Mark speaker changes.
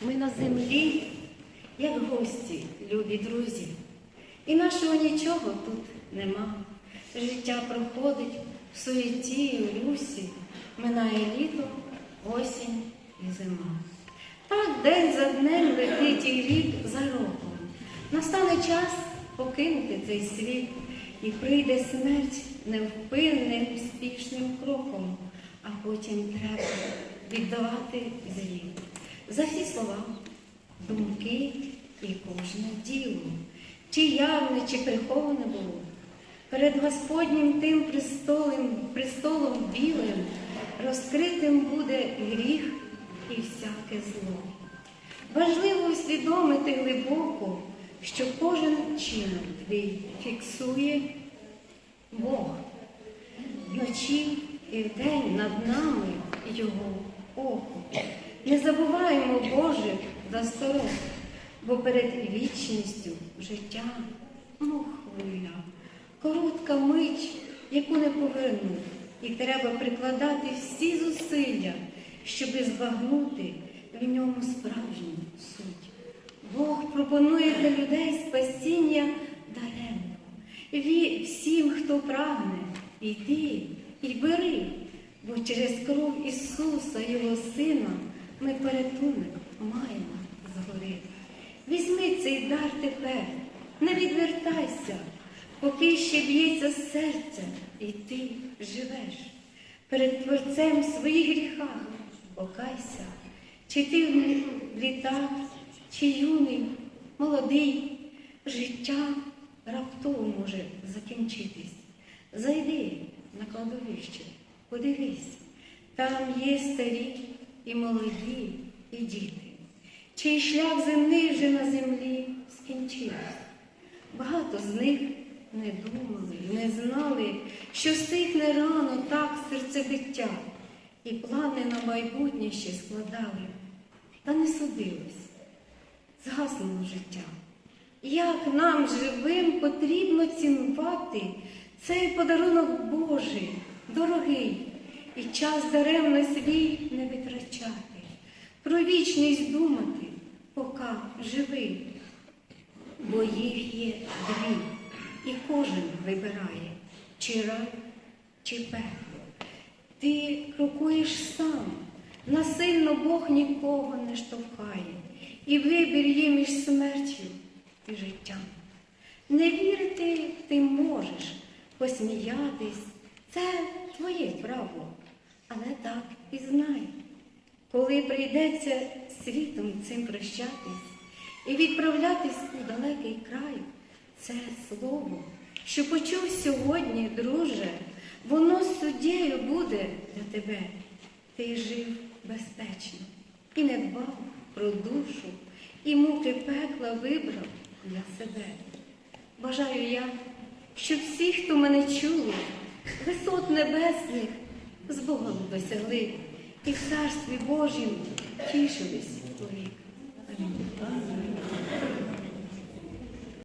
Speaker 1: Ми на землі, як гості, любі друзі. І нашого нічого тут нема. Життя проходить в суєті і у русі, минає літо, осінь і зима. Так день за днем летить і рік за роком. Настане час покинути цей світ, і прийде смерть невпинним спішним кроком, а потім треба віддавати звіт за всі слова, думки і кожне діло, чи явне, чи приховане було. Перед Господнім тим престолом, престолом білим розкритим буде гріх і всяке зло. Важливо усвідомити глибоко, що кожен чинок твій фіксує Бог. Вночі і вдень над нами Його око. Не забуваємо Божих засторог, бо перед вічністю життя мов хвиля, коротка мить, яку не повернуть, і треба прикладати всі зусилля, щоби збагнути в ньому справжню суть. Бог пропонує для людей спасіння даремно. Ві всім, хто прагне, йди і бери, бо через кров Ісуса, Його Сина, ми порятунок маємо згори. Візьми цей дар тепер, не відвертайся, поки ще б'ється серце, і ти живеш. Перед Творцем в своїх гріхах покайся, чи ти в літах, чи юний, молодий, життя раптово може закінчитись. Зайди на кладовище, подивись, там є старі і молоді, і діти, чий шлях земний вже на землі скінчився. Багато з них не думали, не знали, що стихне рано так серцебиття, і плани на майбутнє ще складали, та не судилось, згаснуло життя. Як нам живим потрібно цінувати цей подарунок Божий, дорогий, і час даремно свій про вічність думати, поки живий, бо їх є дві, і кожен вибирає, чи рай, чи пекло. Ти крокуєш сам, насильно Бог нікого не штовхає, і вибір є між смертю і життям. Не вірити ти можеш, посміятись, це твоє право, але так і знай. Коли прийдеться світом цим прощатись і відправлятись у далекий край, це слово, що почув сьогодні, друже, воно суддєю буде для тебе. Ти жив безпечно і не дбав про душу, і муки пекла вибрав для себе. Бажаю я, щоб всі, хто мене чули, висот небесних з Богом досягли і в царстві Божім тішились. Амінь.